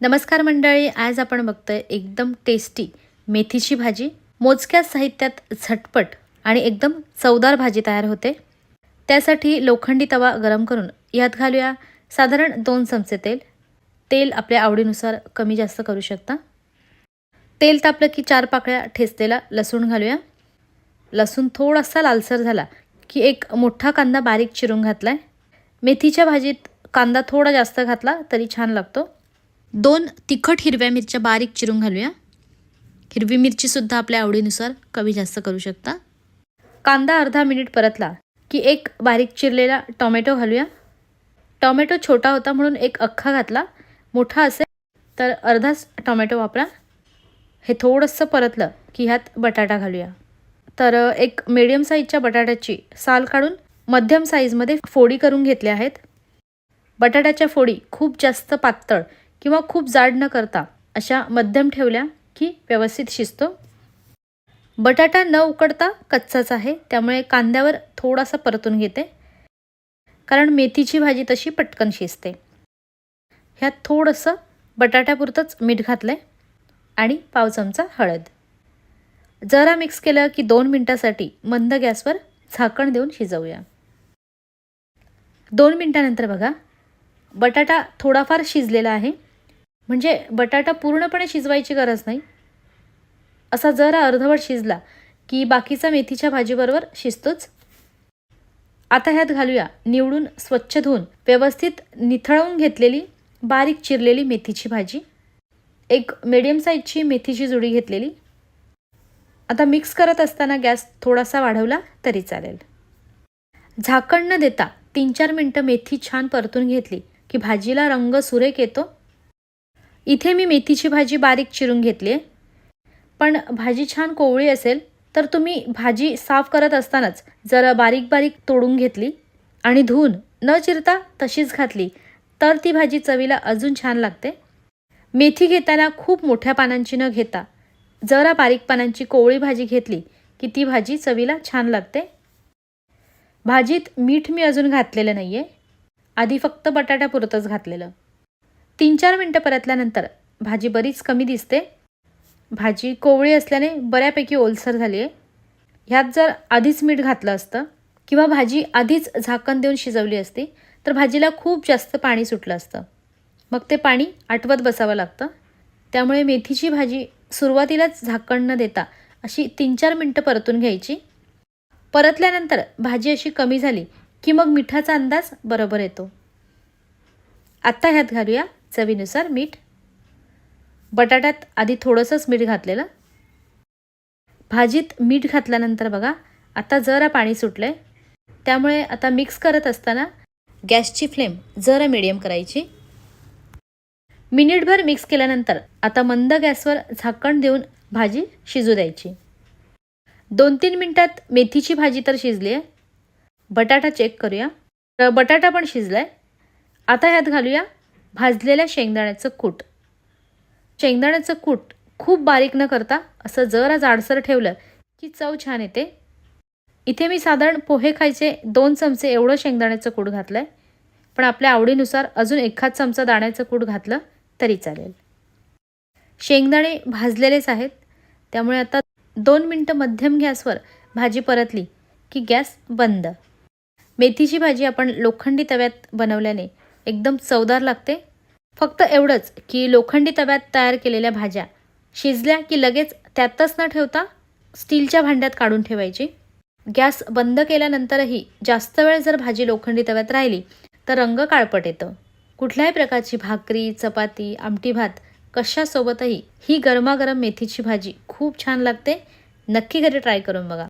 नमस्कार मंडळी आज आपण बघतोय एकदम टेस्टी मेथीची भाजी. मोजक्या साहित्यात झटपट आणि एकदम चवदार भाजी तयार होते. त्यासाठी लोखंडी तवा गरम करून यात घालूया साधारण दोन चमचे तेल. तेल आपल्या आवडीनुसार कमी जास्त करू शकता. तेल तापलं की चार पाकळ्या ठेचलेला लसूण घालूया. लसूण थोडासा लालसर झाला की एक मोठा कांदा बारीक चिरून घातला आहे मेथीच्या भाजीत कांदा थोडा जास्त घातला तरी छान लागतो. दोन तिखट हिरव्या मिरच्या बारीक चिरून घालूया. हिरवी मिरचीसुद्धा आपल्या आवडीनुसार कमी जास्त करू शकता. कांदा अर्धा मिनिट परतला की एक बारीक चिरलेला टॉमॅटो घालूया. टॉमॅटो छोटा होता म्हणून एक अख्खा घातला. मोठा असेल तर अर्धाच टॉमॅटो वापरा. हे थोडंसं परतलं की ह्यात बटाटा घालूया. तर एक मिडियम साईजच्या बटाट्याची साल काढून मध्यम साईजमध्ये फोडी करून घेतल्या आहेत. बटाट्याच्या फोडी खूप जास्त पातळ किंवा खूप जाड न करता अशा मध्यम ठेवल्या की व्यवस्थित शिजतो. बटाटा न उकडता कच्चाच आहे त्यामुळे कांद्यावर थोडासा परतून घेते. कारण मेथीची भाजी तशी पटकन शिजते. ह्यात थोडंसं बटाट्यापुरतंच मीठ घातलं आहे आणि पाव चमचा हळद. जरा मिक्स केलं की दोन मिनटासाठी मंद गॅसवर झाकण देऊन शिजवूया. दोन मिनटानंतर बघा बटाटा थोडाफार शिजलेला आहे. म्हणजे बटाटा पूर्णपणे शिजवायची गरज नाही. असा जरा अर्धवट शिजला की बाकीचा मेथीच्या भाजीबरोबर शिजतोच. आता ह्यात घालूया निवडून स्वच्छ धुवून व्यवस्थित निथळवून घेतलेली बारीक चिरलेली मेथीची भाजी. एक मिडियम साईजची मेथीची जुडी घेतलेली. आता मिक्स करत असताना गॅस थोडासा वाढवला तरी चालेल. झाकण न देता तीन चार मिनटं मेथी छान परतून घेतली की भाजीला रंग सुरेख येतो. इथे मी मेथीची भाजी बारीक चिरून घेतली आहे पण भाजी छान कोवळी असेल तर तुम्ही भाजी साफ करत असतानाच जरा बारीक बारीक तोडून घेतली आणि धुवून न चिरता तशीच घातली तर ती भाजी चवीला अजून छान लागते. मेथी घेताना खूप मोठ्या पानांची न घेता जरा बारीक पानांची कोवळी भाजी घेतली की ती भाजी चवीला छान लागते. भाजीत मीठ मी अजून घातलेलं नाही आहे आधी फक्त बटाट्यापुरतंच घातलेलं. तीन चार मिनटं परतल्यानंतर भाजी बरीच कमी दिसते. भाजी कोवळी असल्याने बऱ्यापैकी ओलसर झाली आहे ह्यात जर आधीच मीठ घातलं असतं किंवा भाजी आधीच झाकण देऊन शिजवली असती तर भाजीला खूप जास्त पाणी सुटलं असतं. मग ते पाणी आटवत बसावं लागतं. त्यामुळे मेथीची भाजी सुरुवातीलाच झाकण न देता अशी तीन चार मिनटं परतून घ्यायची. परतल्यानंतर भाजी अशी कमी झाली की मग मिठाचा अंदाज बरोबर येतो. आत्ता ह्यात घालूया चवीनुसार मीठ. बटाट्यात आधी थोडंसंच मीठ घातलेलं. भाजीत मीठ घातल्यानंतर बघा आता जरा पाणी सुटलं आहे त्यामुळे आता मिक्स करत असताना गॅसची फ्लेम जरा मिडियम करायची. मिनिटभर मिक्स केल्यानंतर आता मंद गॅसवर झाकण देऊन भाजी शिजू द्यायची. दोन तीन मिनटात मेथीची भाजी तर शिजली आहे बटाटा चेक करूया. तर बटाटा पण शिजला आहे आता ह्यात घालूया भाजलेल्या शेंगदाण्याचं कूट. शेंगदाण्याचं कूट खूप बारीक न करता असं जरा जाडसर ठेवलं की चव छान येते. इथे मी साधारण पोहे खायचे दोन चमचे एवढं शेंगदाण्याचं कूट घातलं आहे पण आपल्या आवडीनुसार अजून एखाद चमचा दाण्याचं कूट घातलं तरी चालेल. शेंगदाणे भाजलेलेच आहेत. त्यामुळे आता दोन मिनटं मध्यम गॅसवर भाजी परतली की गॅस बंद. मेथीची भाजी आपण लोखंडी तव्यात बनवल्याने एकदम चवदार लागते. फक्त एवढंच की लोखंडी तव्यात तयार केलेल्या भाज्या. शिजल्या की लगेच त्यातच न ठेवता स्टीलच्या भांड्यात काढून ठेवायची. गॅस बंद केल्यानंतरही जास्त वेळ जर भाजी लोखंडी तव्यात राहिली तर रंग काळपट येतं. कुठल्याही प्रकारची भाकरी चपाती आमटी भात कशासोबतही ही गरमागरम मेथीची भाजी खूप छान लागते. नक्की घरी ट्राय करून बघा.